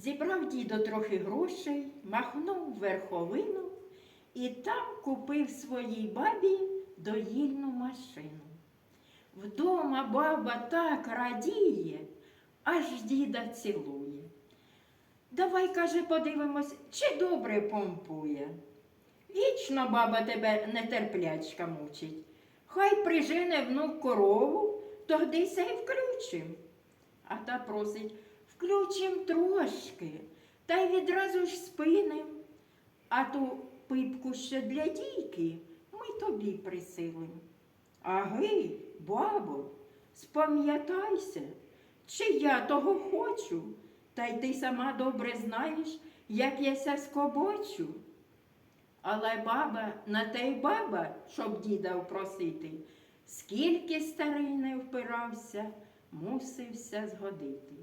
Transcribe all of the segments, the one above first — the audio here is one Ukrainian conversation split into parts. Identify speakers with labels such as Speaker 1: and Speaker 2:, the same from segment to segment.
Speaker 1: Зібрав дідо трохи грошей, махнув верховину і там купив своїй бабі доїльну машину. Вдома баба так радіє, аж діда цілує. Давай, каже, подивимось, чи добре помпує. Вічно баба тебе нетерплячка мучить. Хай прижене внук корову, тоді й включим. А та просить, включим трошки, та й відразу ж спиним. А ту пипку ще для дійки ми тобі присилим. Аги, бабо, спам'ятайся, чи я того хочу, та й ти сама добре знаєш, як я ся скобочу. Але баба на те й баба, щоб діда впросити, скільки старий не впирався, мусився згодити.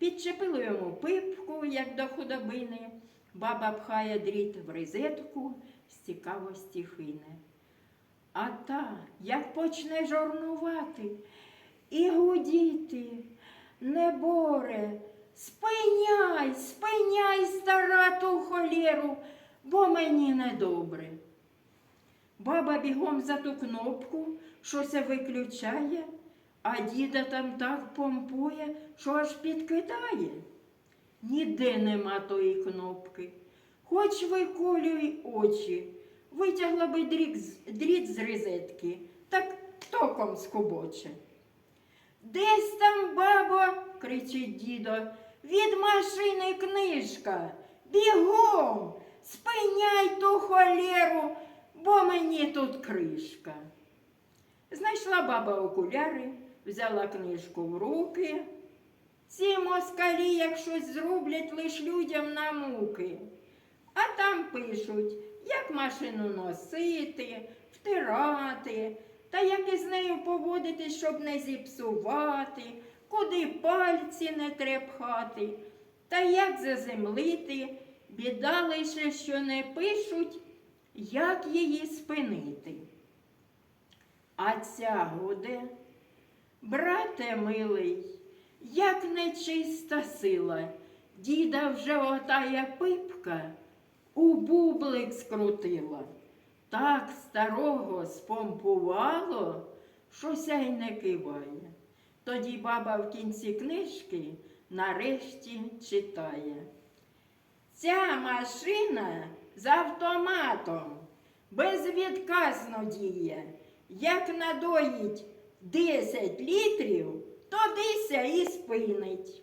Speaker 1: Підчепили йому пипку, як до худобини, баба пхає дріт в розетку, з цікавості хине. А та, як почне жорнувати і гудіти, не боре, спиняй, спиняй, стара ту холєру, бо мені недобре. Баба бігом за ту кнопку, що се виключає, а діда там так помпує, що аж підкидає. Ніде нема тої кнопки. Хоч виколюй очі, витягла би дріт, з- розетки, так током скобоче. Десь там, бабо, кричить дідо, від машини книжка. Бігом, спиняй ту холєру, бо мені тут кришка. Знайшла баба окуляри, взяла книжку в руки. Ці москалі, як щось зроблять, лиш людям на муки. А там пишуть, як машину носити, втирати, та як із нею поводитись, щоб не зіпсувати, куди пальці не трепхати, та як заземлити, біда лише, що не пишуть, як її спинити. А ця гуде, брате милий, як нечиста сила, діда вже отая пипка у бублик скрутила. Так старого спомпувало, що сяй не киває. Тоді баба в кінці книжки нарешті читає. Ця машина з автоматом безвідказно діє. Як надоїть 10 літрів, то дися і спинить.